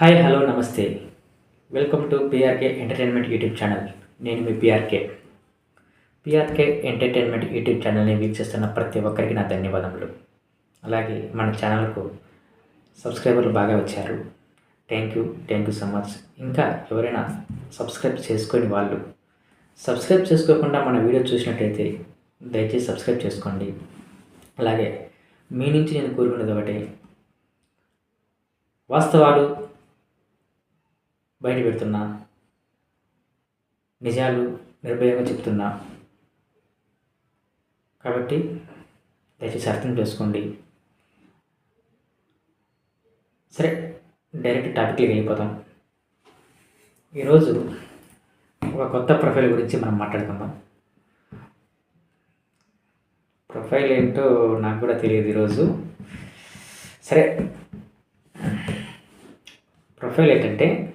Hi hello నమస్తే. Welcome to PRK entertainment YouTube channel. నేను మీ పిఆర్కే. పిఆర్కే ఎంటర్టైన్మెంట్ యూట్యూబ్ ఛానల్ని వీక్షిస్తున్న ప్రతి ఒక్కరికి నా ధన్యవాదములు. అలాగే మన ఛానల్కు సబ్స్క్రైబర్లు బాగా వచ్చారు. Thank you thank you so much. ఇంకా ఎవరైనా సబ్స్క్రైబ్ చేసుకొని వాళ్ళు సబ్స్క్రైబ్ చేసుకోకుండా మన వీడియో చూసినట్టయితే దయచేసి సబ్స్క్రైబ్ చేసుకోండి. అలాగే మీ నుంచి నేను కోరుకునేది ఒకటి. వాస్తవాలు బయట పెడుతున్నా. నిజాలు నిర్భయంగా చెప్తున్నా. కాబట్టి దయచేసి అర్థం చేసుకోండి. సరే డైరెక్ట్ టాపిక్కి వెళ్ళిపోతాం ఈరోజు ఒక కొత్త ప్రొఫైల్ గురించి మనం మాట్లాడుకుందాం. ప్రొఫైల్ ఏంటో నాకు కూడా తెలియదు ఈరోజు. సరే ప్రొఫైల్ ఏంటంటే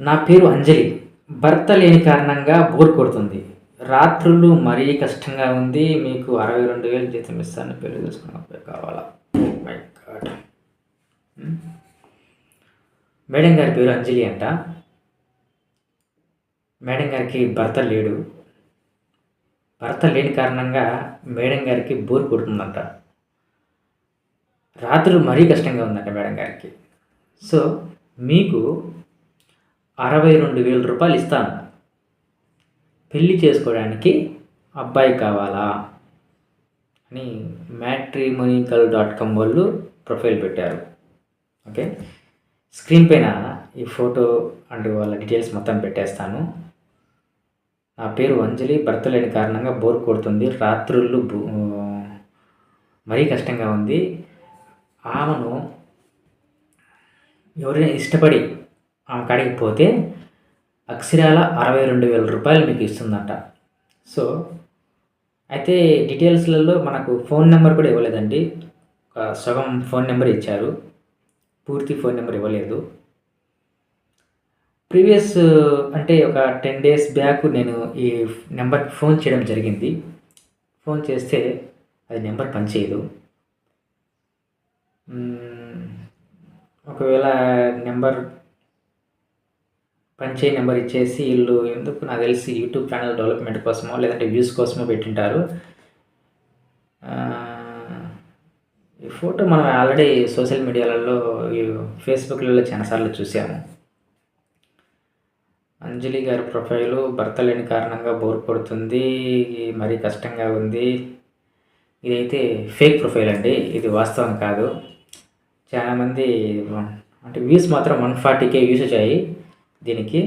నా పేరు అంజలి. భర్త లేని కారణంగా బోర్ కొడుతుంది. రాత్రులు మరీ కష్టంగా ఉంది. మీకు అరవై రెండు వేలు జీతం ఇస్తాను. పెళ్ళి చేసుకున్న కావాలా? Oh my God hmm? Madam గారి పేరు అంజలి అంట. మేడం గారికి భర్త లేడు. భర్త లేని కారణంగా మేడం గారికి బోర్ కొడుతుందంట. రాత్రులు మరీ కష్టంగా ఉందంట మేడం గారికి. సో మీకు అరవై రెండు వేల రూపాయలు ఇస్తాను పెళ్ళి చేసుకోవడానికి అబ్బాయి కావాలా? అని మ్యాట్రిమోనికల్ డాట్ కామ్ వాళ్ళు ప్రొఫైల్ పెట్టారు. ఓకే? స్క్రీన్ పైన ఈ ఫోటో అండ్ వాళ్ళ డీటెయిల్స్ మొత్తం పెట్టేస్తాను. నా పేరు అంజలి భర్త లేని కారణంగా బోర్ కొడుతుంది రాత్రుళ్ళు మరీ కష్టంగా ఉంది. ఆమెను ఎవరైనా ఇష్టపడి ఆమె కాడికి పోతే అక్షరాల అరవై రెండు వేల రూపాయలు మీకు ఇస్తుందంట. సో అయితే డీటెయిల్స్లలో మనకు ఫోన్ నెంబర్ కూడా ఇవ్వలేదండి. ఒక సగం ఫోన్ నెంబర్ ఇచ్చారు. పూర్తి ఫోన్ నెంబర్ ఇవ్వలేదు. ప్రీవియస్ అంటే ఒక టెన్ డేస్ బ్యాక్ నేను ఈ నెంబర్కి ఫోన్ చేయడం జరిగింది. ఫోన్ చేస్తే అది నెంబర్ పనిచేయదు. ఒకవేళ నెంబర్ పనిచేయ నెంబర్ ఇచ్చేసి వీళ్ళు ఎందుకు నాకు తెలిసి యూట్యూబ్ ఛానల్ డెవలప్మెంట్ కోసమో లేదంటే వ్యూస్ కోసమో పెట్టింటారు. ఈ ఫోటో మనం ఆల్రెడీ సోషల్ మీడియాలలో ఫేస్బుక్లలో చాలాసార్లు చూసాము. అంజలి గారి ప్రొఫైలు భర్త లేని కారణంగా బోర్ కొడుతుంది మరీ కష్టంగా ఉంది. ఇదైతే ఫేక్ ప్రొఫైల్ అండి ఇది వాస్తవం కాదు. చాలామంది అంటే వ్యూస్ మాత్రం వన్ ఫార్టీకే వ్యూస్ వచ్చాయి. దీనికి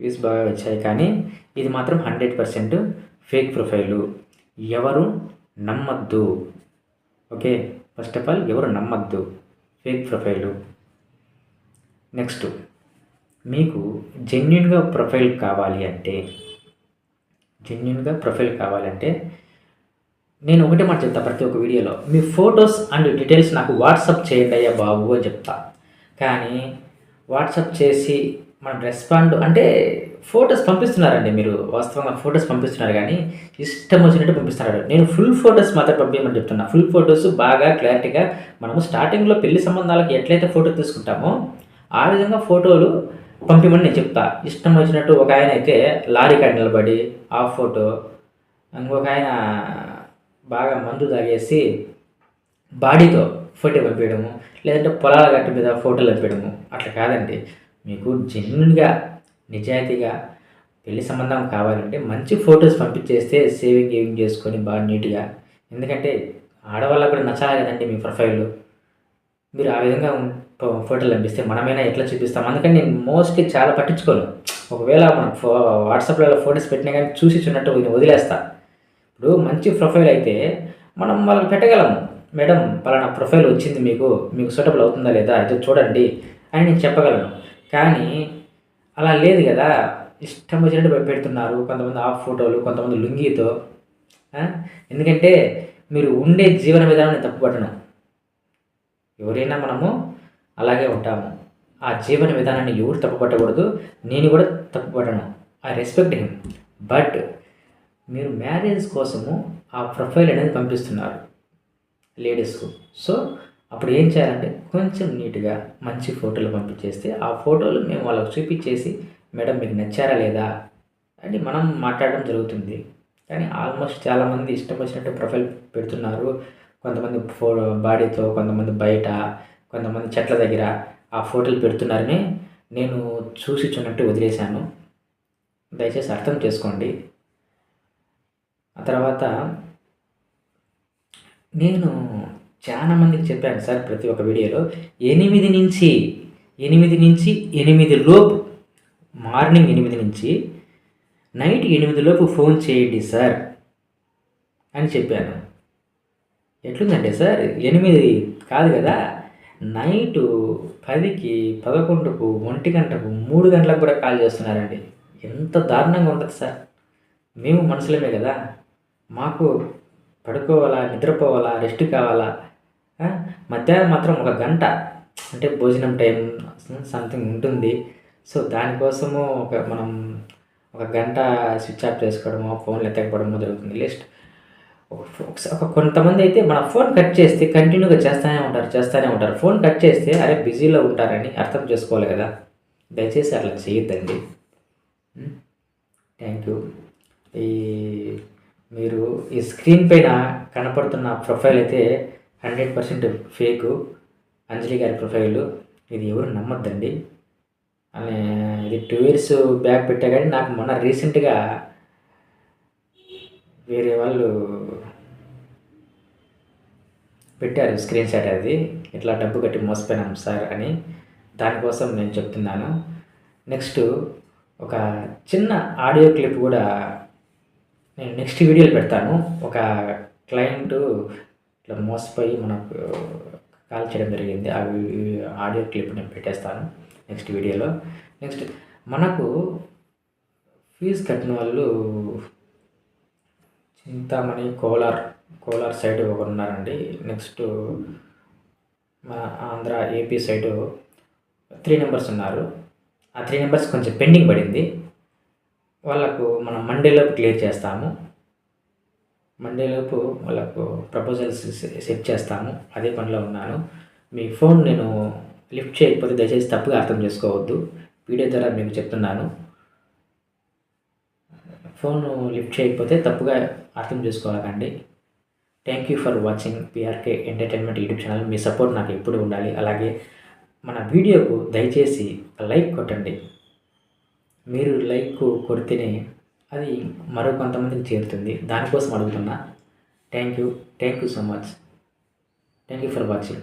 వ్యూస్ బాగా వచ్చాయి. కానీ ఇది మాత్రం హండ్రెడ్ పర్సెంట్ ఫేక్ ప్రొఫైలు ఎవరు నమ్మద్దు. ఓకే? ఫస్ట్ ఆఫ్ ఆల్ ఎవరు నమ్మద్దు? ఫేక్ ప్రొఫైలు నెక్స్ట్ మీకు జెన్యున్గా ప్రొఫైల్ కావాలి అంటే జెన్యున్గా ప్రొఫైల్ కావాలంటే నేను ఒకటే మాట చెప్తా ప్రతి ఒక్క వీడియోలో. మీ ఫొటోస్ అండ్ డీటెయిల్స్ నాకు వాట్సాప్ చేయండి అయ్యా బాబు అని చెప్తా. కానీ వాట్సాప్ చేసి మనం రెస్పాండ్ అంటే ఫొటోస్ పంపిస్తున్నారండి మీరు. వాస్తవంగా ఫొటోస్ పంపిస్తున్నారు కానీ ఇష్టం వచ్చినట్టు పంపిస్తున్నారు. నేను ఫుల్ ఫొటోస్ మాత్రం పంపించమని చెప్తున్నా. ఫుల్ ఫొటోస్ బాగా క్లారిటీగా మనము స్టార్టింగ్లో పెళ్ళి సంబంధాలకు ఎట్లయితే ఫోటో తీసుకుంటామో ఆ విధంగా ఫోటోలు పంపిమని నేను చెప్తా. ఇష్టం వచ్చినట్టు ఒక ఆయన అయితే లారీ కాడ నిలబడి ఆ ఫోటో ఇంకొక ఆయన బాగా మందు తాగేసి బాడీతో ఫోటో పంపించడము లేదంటే పొలాల గట్టు మీద ఫోటోలు పంపించడము అట్లా కాదండి. మీకు జెన్యున్గా నిజాయితీగా పెళ్ళి సంబంధం కావాలంటే మంచి ఫొటోస్ పంపించేస్తే సేవింగ్ గేవింగ్ చేసుకొని బాగా నీట్గా. ఎందుకంటే ఆడవాళ్ళకు కూడా నచ్చాలి కదండి మీ ప్రొఫైల్. మీరు ఆ విధంగా ఫోటోలు పంపిస్తే మనమైనా ఎట్లా చూపిస్తాం? అందుకని నేను మోస్ట్లీ చాలా పట్టించుకోను. ఒకవేళ మనం ఫో వాట్సాప్లో ఫొటోస్ పెట్టినా కానీ చూసి చూడనట్టు వదిలేస్తాను వదిలేస్తా. ఇప్పుడు మంచి ప్రొఫైల్ అయితే మనం వాళ్ళకి పెట్టగలము. మేడం పలానా ప్రొఫైల్ వచ్చింది మీకు మీకు సూటబుల్ అవుతుందా లేదా అయితే చూడండి అని నేను చెప్పగలను. కానీ అలా లేదు కదా. ఇష్టం వచ్చినట్టు పెడుతున్నారు. కొంతమంది ఆఫ్ ఫోటోలు కొంతమంది లుంగీతో. ఎందుకంటే మీరు ఉండే జీవన విధానాన్ని తప్పుపట్టను. ఎవరైనా మనము అలాగే ఉంటాము. ఆ జీవన విధానాన్ని ఎవరు తప్పుపట్టకూడదు. నేను కూడా తప్పుపట్టను. I respect him. బట్ మీరు మ్యారేజ్ కోసము ఆ ప్రొఫైల్ అనేది పంపిస్తున్నారు లేడీస్కు. సో అప్పుడు ఏం చేయాలంటే కొంచెం నీట్గా మంచి ఫోటోలు పంపించేస్తే ఆ ఫోటోలు మేము వాళ్ళకి చూపించేసి మేడం మీకు నచ్చారా లేదా? అని మనం మాట్లాడడం జరుగుతుంది. కానీ ఆల్మోస్ట్ చాలామంది ఇష్టం వచ్చినట్టు ప్రొఫైల్ పెడుతున్నారు. కొంతమంది ఫో బాడీతో కొంతమంది బయట కొంతమంది చెట్ల దగ్గర ఆ ఫోటోలు పెడుతున్నారని నేను చూసి చున్నట్టు వదిలేశాను. దయచేసి అర్థం చేసుకోండి. ఆ తర్వాత నేను చాలా మందికి చెప్పాను సార్ ప్రతి ఒక్క వీడియోలో ఎనిమిది నుంచి ఎనిమిది నుంచి ఎనిమిది లోపు మార్నింగ్ ఎనిమిది నుంచి నైట్ ఎనిమిది లోపు ఫోన్ చేయండి సార్ అని చెప్పాను. ఎట్లుందంటే సార్ ఎనిమిది కాదు కదా నైటు పదికి పదకొండుకు ఒంటి గంటకు మూడు గంటలకు కూడా కాల్ చేస్తున్నారండి. ఎంత దారుణంగా ఉంటుంది సార్. మేము మనుషులమే కదా. మాకు పడుకోవాలా నిద్రపోవాలా రెస్ట్ కావాలా? మధ్యాహ్నం మాత్రం ఒక గంట. అంటే భోజనం టైం సంథింగ్ ఉంటుంది. సో దానికోసము ఒక మనం ఒక గంట స్విచ్ ఆఫ్ చేసుకోవడమో ఫోన్లు ఎత్తకపోవడమో జరుగుతుంది. లిస్ట్ ఒక కొంతమంది అయితే మన ఫోన్ కట్ చేస్తే కంటిన్యూగా చేస్తూనే ఉంటారు చేస్తూనే ఉంటారు. ఫోన్ కట్ చేస్తే అరే బిజీలో ఉంటారని అర్థం చేసుకోవాలి కదా. దయచేసి అట్లా చేయొద్దండి. థ్యాంక్ యూ ఈ మీరు ఈ స్క్రీన్ పైన కనపడుతున్న ప్రొఫైల్ అయితే హండ్రెడ్ పర్సెంట్ ఫేకు అంజలి గారి ప్రొఫైలు ఇది ఎవరు నమ్మద్దండి. ఇది టూ ఇయర్స్ బ్యాక్ పెట్టా కానీ నాకు మొన్న రీసెంట్గా వేరే వాళ్ళు పెట్టారు స్క్రీన్ షాట్ అది. ఇట్లా డబ్బు కట్టి మోసపోయినాం సార్ అని. దానికోసం నేను చెప్తున్నాను. నెక్స్ట్ ఒక చిన్న ఆడియో క్లిప్ కూడా నేను నెక్స్ట్ వీడియోలో పెడతాను. ఒక క్లయింట్ ఇట్లా మోసపోయి మనకు కాల్ చేయడం జరిగింది. ఆ ఆడియో క్లిప్ నేను పెట్టేస్తాను నెక్స్ట్ వీడియోలో నెక్స్ట్ మనకు ఫీజు కట్టిన వాళ్ళు చింతామణి కోలార్ కోలార్ సైడ్ ఒకరు ఉన్నారండి. నెక్స్ట్ మన Andhra AP side three numbers ఉన్నారు. ఆ త్రీ నెంబర్స్ కొంచెం పెండింగ్ పడింది. వాళ్ళకు మనం మండేలోపు క్లియర్ చేస్తాము. మండేలోపు వాళ్ళకు ప్రపోజల్స్ సెట్ చేస్తాము. అదే పనిలో ఉన్నాను. మీ ఫోన్ నేను లిఫ్ట్ చేయకపోతే దయచేసి తప్పుగా అర్థం చేసుకోవద్దు. వీడియో ద్వారా మీకు చెప్తున్నాను. ఫోన్ లిఫ్ట్ చేయకపోతే తప్పుగా అర్థం చేసుకోవాలండి. Thank you for watching PRK entertainment YouTube channel me support నాకు ఎప్పుడు ఉండాలి. అలాగే మన వీడియోకు దయచేసి లైక్ కొట్టండి. మీరు లైక్ కొడితేనే అది మరో కొంతమందికి చేరుతుంది. దానికోసం అడుగుతున్నా. Thank you thank you so much thank you for watching